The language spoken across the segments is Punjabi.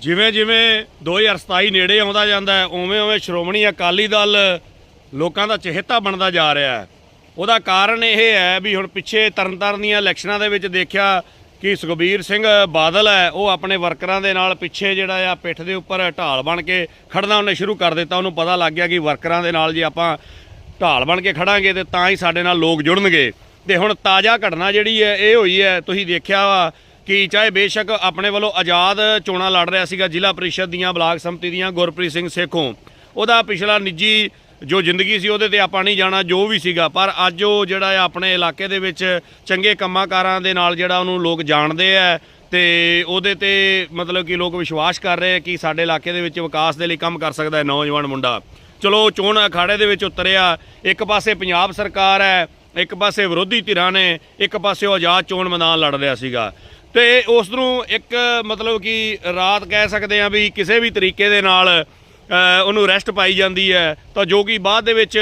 ਜਿਵੇਂ ਜਿਵੇਂ 2027 ਨੇੜੇ ਆਉਂਦਾ ਜਾਂਦਾ ਉਵੇਂ ਉਵੇਂ ਸ਼੍ਰੋਮਣੀ ਅਕਾਲੀ ਦਲ ਲੋਕਾਂ ਦਾ ਚਹੇਤਾ ਬਣਦਾ ਜਾ ਰਿਹਾ ਹੈ। ਉਹਦਾ ਕਾਰਨ ਇਹ ਹੈ ਵੀ ਹੁਣ ਪਿੱਛੇ ਤਰਨਤਾਰਨ ਦੀਆਂ ਇਲੈਕਸ਼ਨਾਂ ਦੇ ਵਿੱਚ ਦੇਖਿਆ ਕਿ ਸੁਖਬੀਰ ਸਿੰਘ ਬਾਦਲ ਹੈ, ਉਹ ਆਪਣੇ ਵਰਕਰਾਂ ਦੇ ਨਾਲ ਪਿੱਛੇ ਜਿਹੜਾ ਆ ਪਿੱਠ ਦੇ ਉੱਪਰ ਢਾਲ ਬਣ ਕੇ ਖੜਨਾ ਉਹਨੇ ਸ਼ੁਰੂ ਕਰ ਦਿੱਤਾ। ਉਹਨੂੰ ਪਤਾ ਲੱਗ ਗਿਆ ਕਿ ਵਰਕਰਾਂ ਦੇ ਨਾਲ ਜੇ ਆਪਾਂ ਢਾਲ ਬਣ ਕੇ ਖੜਾਂਗੇ ਤੇ ਤਾਂ ਹੀ ਸਾਡੇ ਨਾਲ ਲੋਕ ਜੁੜਨਗੇ। ਤੇ ਹੁਣ ਤਾਜ਼ਾ ਘਟਨਾ ਜਿਹੜੀ ਹੈ, ਇਹ ਹੋਈ ਹੈ, ਤੁਸੀਂ ਦੇਖਿਆ ਵਾ ਕਿ ਚਾਹੇ ਬੇਸ਼ੱਕ ਆਪਣੇ ਵੱਲੋਂ ਆਜ਼ਾਦ ਚੋਣਾਂ ਲੜ ਰਿਹਾ ਸੀਗਾ ਜ਼ਿਲ੍ਹਾ ਪ੍ਰੀਸ਼ਦ ਦੀਆਂ, ਬਲਾਕ ਸੰਮਤੀ ਦੀਆਂ, ਗੁਰਪ੍ਰੀਤ ਸਿੰਘ ਸੇਖੋਂ। ਉਹਦਾ ਪਿਛਲਾ ਨਿੱਜੀ ਜੋ ਜ਼ਿੰਦਗੀ ਸੀ ਉਹਦੇ ਤੇ ਆਪਾਂ ਨਹੀਂ ਜਾਣਾ, ਜੋ ਵੀ ਸੀਗਾ। ਪਰ ਅੱਜ ਉਹ ਜਿਹੜਾ ਆ ਆਪਣੇ ਇਲਾਕੇ ਦੇ ਵਿੱਚ ਚੰਗੇ ਕੰਮਾਂਕਾਰਾਂ ਦੇ ਨਾਲ ਜਿਹੜਾ ਉਹਨੂੰ ਲੋਕ ਜਾਣਦੇ ਆ ਤੇ ਉਹਦੇ ਤੇ ਮਤਲਬ ਕਿ ਲੋਕ ਵਿਸ਼ਵਾਸ ਕਰ ਰਹੇ ਆ ਕਿ ਸਾਡੇ ਇਲਾਕੇ ਦੇ ਵਿੱਚ ਵਿਕਾਸ ਦੇ ਲਈ ਕੰਮ ਕਰ ਸਕਦਾ ਹੈ ਨੌਜਵਾਨ ਮੁੰਡਾ। ਚਲੋ ਚੋਣ ਅਖਾੜੇ ਦੇ ਵਿੱਚ ਉਤਰਿਆ। ਇੱਕ ਪਾਸੇ ਪੰਜਾਬ ਸਰਕਾਰ ਹੈ, ਇੱਕ ਪਾਸੇ ਵਿਰੋਧੀ ਧਿਰਾਂ ਨੇ, ਇੱਕ ਪਾਸੇ ਉਹ ਆਜ਼ਾਦ ਚੋਣ ਮੈਦਾਨ ਲੜ ਰਿਹਾ ਸੀਗਾ। ਤੇ ਉਸ ਨੂੰ ਇੱਕ ਮਤਲਬ ਕਿ ਰਾਤ ਕਹਿ ਸਕਦੇ ਆ ਵੀ ਕਿਸੇ ਵੀ ਤਰੀਕੇ ਦੇ ਨਾਲ ਉਹਨੂੰ ਰੈਸਟ ਪਾਈ ਜਾਂਦੀ ਹੈ। ਤਾਂ ਜੋ ਕਿ ਬਾਅਦ ਦੇ ਵਿੱਚ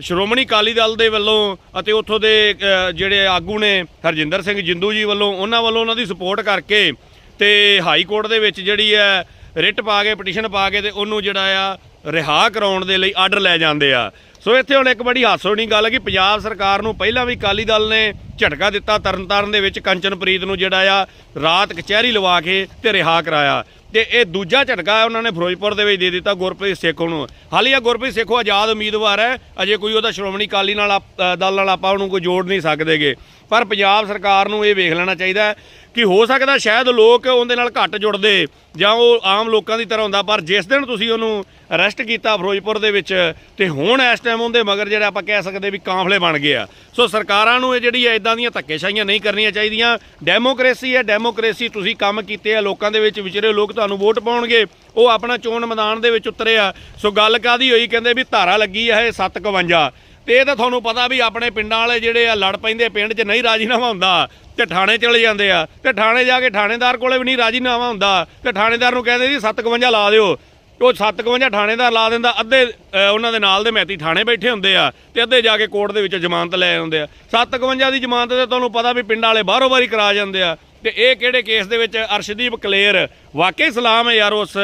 ਸ਼੍ਰੋਮਣੀ ਅਕਾਲੀ ਦਲ ਦੇ ਵੱਲੋਂ ਅਤੇ ਉੱਥੋਂ ਦੇ ਜਿਹੜੇ ਆਗੂ ਨੇ ਹਰਜਿੰਦਰ ਸਿੰਘ ਜਿੰਦੂ ਜੀ ਵੱਲੋਂ, ਉਹਨਾਂ ਵੱਲੋਂ ਉਹਨਾਂ ਦੀ ਸਪੋਰਟ ਕਰਕੇ ਤੇ ਹਾਈ ਕੋਰਟ ਦੇ ਵਿੱਚ ਜਿਹੜੀ ਹੈ ਰਿਟ ਪਾ ਕੇ, ਪਟੀਸ਼ਨ ਪਾ ਕੇ ਤੇ ਉਹਨੂੰ ਜਿਹੜਾ ਆ ਰਿਹਾ ਕਰਾਉਣ ਦੇ ਲਈ ਆਰਡਰ ਲੈ ਜਾਂਦੇ ਆ। ਸੋ ਇੱਥੇ ਹੁਣ ਇੱਕ ਬੜੀ ਹਾਸੋਣੀ ਗੱਲ ਹੈ ਕਿ ਪੰਜਾਬ ਸਰਕਾਰ ਨੂੰ ਪਹਿਲਾਂ ਵੀ ਅਕਾਲੀ ਦਲ ਨੇ ਝਟਕਾ ਦਿੱਤਾ ਤਰਨਤਾਰਨ ਦੇ ਵਿੱਚ, ਕੰਚਨਪ੍ਰੀਤ ਨੂੰ ਜਿਹੜਾ ਆ ਰਾਤ ਕਚਹਿਰੀ ਲਵਾ ਕੇ ਤੇ ਰਿਹਾ ਕਰਾਇਆ। ਤੇ ਇਹ ਦੂਜਾ ਝਟਕਾ ਉਹਨਾਂ ਨੇ ਫਿਰੋਜ਼ਪੁਰ ਦੇ ਵਿੱਚ ਦੇ ਦਿੱਤਾ ਗੁਰਪ੍ਰੀਤ ਸੇਖੋਂ ਨੂੰ। ਹਾਲੀਆ ਗੁਰਪ੍ਰੀਤ ਸੇਖੋਂ ਆਜ਼ਾਦ ਉਮੀਦਵਾਰ ਹੈ। ਅਜੇ ਕੋਈ ਉਹਦਾ ਸ਼੍ਰੋਮਣੀ ਅਕਾਲੀ ਨਾਲ ਦਲ ਨਾਲ ਆਪਾਂ ਉਹਨੂੰ ਕੋਈ ਜੋੜ ਨਹੀਂ ਸਕਦੇਗੇ। ਪਰ ਪੰਜਾਬ ਸਰਕਾਰ ਨੂੰ ਇਹ ਵੇਖ ਲੈਣਾ ਚਾਹੀਦਾ ਕਿ ਹੋ ਸਕਦਾ ਸ਼ਾਇਦ ਲੋਕ ਉਹਦੇ ਨਾਲ ਘੱਟ ਜੁੜਦੇ ਜਾਂ ਉਹ ਆਮ ਲੋਕਾਂ ਦੀ ਤਰ੍ਹਾਂ ਹੁੰਦਾ। ਪਰ ਜਿਸ ਦਿਨ ਤੁਸੀਂ ਉਹਨੂੰ ਅਰੈਸਟ ਕੀਤਾ ਫਿਰੋਜ਼ਪੁਰ ਦੇ ਵਿੱਚ ਤੇ ਹੁਣ ਇਸ ਟਾਈਮ ਉਹਦੇ ਮਗਰ ਜਿਹੜਾ ਆਪਾਂ ਕਹਿ ਸਕਦੇ ਵੀ ਕਾਂਫਲੇ ਬਣ ਗਏ ਆ। ਸੋ ਸਰਕਾਰਾਂ ਨੂੰ ਇਹ ਜਿਹੜੀ ਹੈ ਇਦਾਂ ਦੀਆਂ ਧੱਕੇਸ਼ਾਹੀਆਂ ਨਹੀਂ ਕਰਨੀਆਂ ਚਾਹੀਦੀਆਂ। ਡੈਮੋਕ੍ਰੇਸੀ ਹੈ ਡੈਮੋਕ੍ਰੇਸੀ ਤੁਸੀਂ ਕੰਮ ਕੀਤੇ ਆ ਲੋਕਾਂ ਦੇ ਵਿੱਚ ਵਿਚਰੇ ਲੋਕ ਤੁਹਾਨੂੰ ਵੋਟ ਪਾਉਣਗੇ। ਉਹ ਆਪਣਾ ਚੋਣ ਮੈਦਾਨ ਦੇ ਵਿੱਚ ਉਤਰੇ ਆ। ਸੋ ਗੱਲ ਕਾਦੀ ਹੋਈ? ਕਹਿੰਦੇ ਵੀ ਧਾਰਾ ਲੱਗੀ ਆ ਇਹ 751 ਤੇ ਇਹ ਤਾਂ ਤੁਹਾਨੂੰ ਪਤਾ ਵੀ ਆਪਣੇ ਪਿੰਡਾਂ ਵਾਲੇ ਜਿਹੜੇ ਆ ਲੜ ਪੈਂਦੇ, ਪਿੰਡ 'ਚ ਨਹੀਂ ਰਾਜੀਨਾਮਾ ਹੁੰਦਾ। ਤੇ ਥਾਣੇ ਚਲੇ ਜਾਂਦੇ ਆ। ਤੇ ਥਾਣੇ ਜਾ ਕੇ ਥਾਣੇਦਾਰ ਕੋਲੇ ਵੀ ਨਹੀਂ ਰਾਜੀਨਾਮਾ ਹੁੰਦਾ। ਤੇ ਥਾਣੇਦਾਰ ਨੂੰ ਕਹਿੰਦੇ ਜੀ 751 ਲਾ ਦਿਓ। ਉਹ 751 ਥਾਣੇਦਾਰ ਲਾ ਦਿੰਦਾ। ਅੱਧੇ ਉਹਨਾਂ ਦੇ ਨਾਲ ਦੇ ਮਹਿਤੀ ਥਾਣੇ ਬੈਠੇ ਹੁੰਦੇ ਆ। ਤੇ ਅੱਧੇ ਜਾ ਕੇ ਕੋਰਟ ਦੇ ਵਿੱਚ ਜ਼ਮਾਨਤ ਲੈ ਆਉਂਦੇ ਆ। 751 ਦੀ ਜ਼ਮਾਨਤ ਤੇ ਤੁਹਾਨੂੰ ਪਤਾ ਵੀ ਪਿੰਡ ਵਾਲੇ ਬਾਹਰੋਂ ਬਾਰੀ ਕਰਾ ਜਾਂਦੇ ਆ। ਤੇ ਇਹ ਕਿਹੜੇ ਕੇਸ ਦੇ ਵਿੱਚ ਅਰਸ਼ਦੀਪ ਕਲੇਰ? ਵਾਕਈ ਸਲਾਮ ਹੈ ਯਾਰ ਉਸ,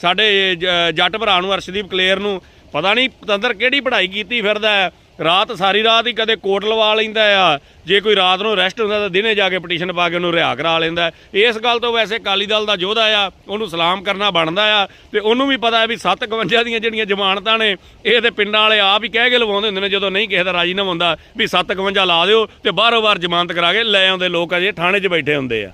ਸਾਡੇ ਜ- ਜੱਟ ਭਰਾ ਨੂੰ ਅਰਸ਼ਦੀਪ ਕਲੇਰ ਨੂੰ। ਪਤਾ ਨਹੀਂ ਤੰਦਰ ਕਿਹੜੀ ਪੜ੍ਹਾਈ ਕੀਤੀ ਫਿਰਦਾ ਹੈ। ਰਾਤ ਸਾਰੀ ਰਾਤ ਹੀ ਕਦੇ ਕੋਰਟ ਲਵਾ ਲੈਂਦਾ ਆ। ਜੇ ਕੋਈ ਰਾਤ ਨੂੰ ਰੈਸਟ ਹੁੰਦਾ ਤਾਂ ਦਿਨੇ ਜਾ ਕੇ ਪਟੀਸ਼ਨ ਪਾ ਕੇ ਉਹਨੂੰ ਰਿਹਾ ਕਰਾ ਲੈਂਦਾ। ਇਸ ਗੱਲ ਤੋਂ ਵੈਸੇ ਅਕਾਲੀ ਦਲ ਦਾ ਯੋਧਾ ਆ, ਉਹਨੂੰ ਸਲਾਮ ਕਰਨਾ ਬਣਦਾ ਆ ਤੇ ਉਹਨੂੰ ਵੀ ਪਤਾ ਹੈ ਵੀ 751 ਦੀਆਂ ਜਿਹੜੀਆਂ ਜ਼ਮਾਨਤਾਂ ਨੇ, ਇਹ ਤੇ ਪਿੰਡਾਂ ਵਾਲੇ ਆਪ ਹੀ ਕਹਿ ਕੇ ਲਵਾਉਂਦੇ ਹੁੰਦੇ ਨੇ ਜਦੋਂ ਨਹੀਂ ਕਿਸੇ ਦਾ ਰਾਜੀਨਾਮਾ ਹੁੰਦਾ ਵੀ 751 ਲਾ ਦਿਓ ਤੇ ਬਾਰੋ ਬਾਰ ਜ਼ਮਾਨਤ ਕਰਾ ਕੇ ਲੈ ਆਉਂਦੇ ਲੋਕ ਅਜੇ ਥਾਣੇ 'ਚ ਬੈਠੇ ਹੁੰਦੇ ਆ।